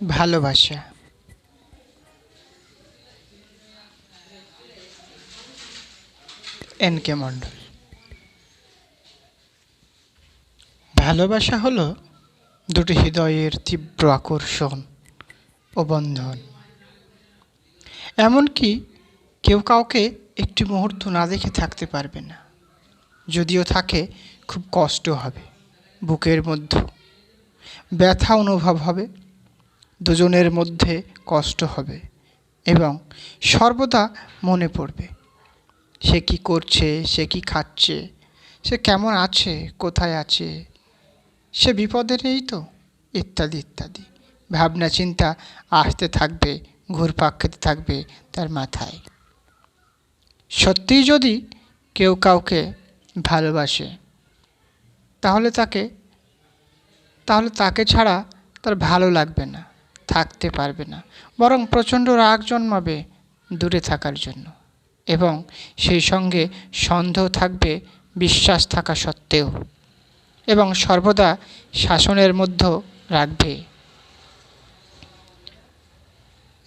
ভালোবাসা। N K Mondal. ভালোবাসা হলো দুটি হৃদয়ের তীব্র আকর্ষণ ও বন্ধন। এমনকি কেউ কাউকে একটি মুহূর্ত না দেখে থাকতে পারবে না, যদিও থাকে খুব কষ্ট হবে, বুকের মধ্যে ব্যথা অনুভব হবে দুজনের মধ্যে কষ্ট হবে এবং সর্বদা মনে পড়বে, সে কি করছে, সে কি খাচ্ছে, সে কেমন আছে, কোথায় আছে, সে বিপদে নেই তো, ইত্যাদি ইত্যাদি। ভাবনা, চিন্তা আসতে থাকবে, ঘুরপাক খেতে থাকবে তার মাথায়। সত্যিই যদি কেউ কাউকে ভালোবাসে, তাহলে তাকে তাহলে তাকে ছাড়া তার ভালো লাগবে না। থাকতে পারবে না। বরং প্রচণ্ড রাগ জন্মাবে দূরে থাকার জন্য। এবং সেই সঙ্গে সন্দেহ থাকবে, বিশ্বাস থাকা সত্ত্বেও। এবং সর্বদা শাসনের মধ্যে রাখবে।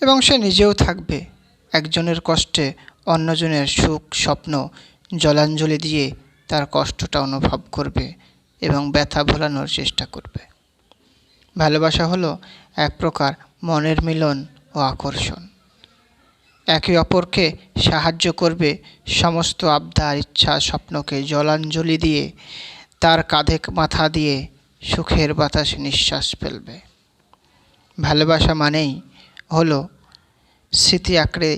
এবং সে নিজেও থাকবে। একজনের কষ্টে অন্যজনের সুখ, স্বপ্ন জলাঞ্জলি দিয়ে তার কষ্টটা অনুভব করবে এবং ব্যথা ভোলানোর চেষ্টা করবে। ভালোবাসা হলো এক প্রকার মনের মিলন ও আকর্ষণ। একে অপরকে সাহায্য করবে সমস্ত আবদার, ইচ্ছা, স্বপ্নকে জলাঞ্জলি দিয়ে, তার কাঁধে মাথা দিয়ে সুখের বাতাসে নিঃশ্বাস ফেলবে। ভালোবাসা মানেই হলো স্মৃতি আঁকড়ে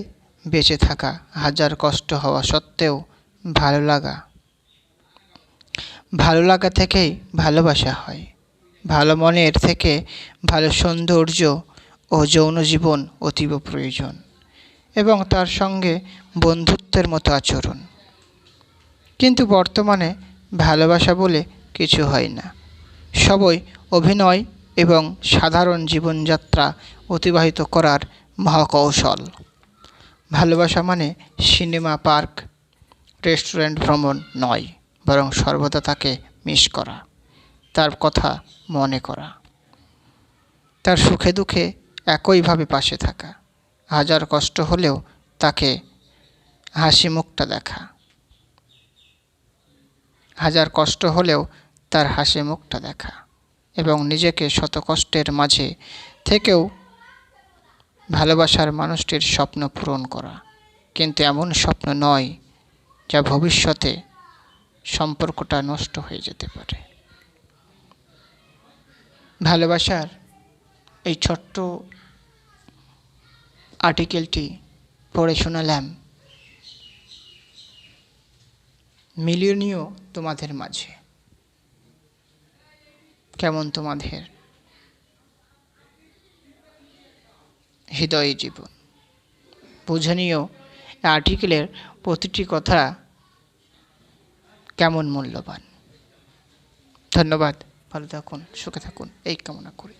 বেঁচে থাকা, হাজার কষ্ট হওয়া সত্ত্বেও ভালো লাগা। ভালো লাগা থেকেই ভালোবাসা হয়। ভালো মনের থেকে ভালো সৌন্দর্য ও যৌন জীবন অতীব প্রয়োজন এবং তার সঙ্গে বন্ধুত্বের মতো আচরণ। কিন্তু বর্তমানে ভালোবাসা বলে কিছু হয় না। সবই অভিনয় এবং সাধারণ জীবনযাত্রা অতিবাহিত করার মহাকৌশল। ভালোবাসা মানে সিনেমা, পার্ক, রেস্টুরেন্ট ভ্রমণ নয়, বরং সর্বদা তাকে মিস করা। তার কথা মনে করা। তার সুখে দুঃখে একইভাবে পাশে থাকা। হাজার কষ্ট হলেও তাকে হাসি মুখটা দেখা। হাজার কষ্ট হলেও তার হাসি মুখটা দেখা এবং নিজেকে শত কষ্টের মাঝে থেকেও ভালোবাসার মানুষটির স্বপ্ন পূরণ করা। কিন্তু এমন স্বপ্ন নয় যা ভবিষ্যতে সম্পর্কটা নষ্ট হয়ে যেতে পারে। ভালোবাসার এই ছোট্ট আর্টিকেলটি পড়ে শোনালাম মিলিয়নীয় তোমাদের মাঝে। কেমন তোমাদের? হৃদয় জীবন। বুঝে নিও আর্টিকেলের প্রতিটি কথা কেমন মূল্যবান। ধন্যবাদ। ভালো থাকুন সুখে থাকুন। এই কামনা করি।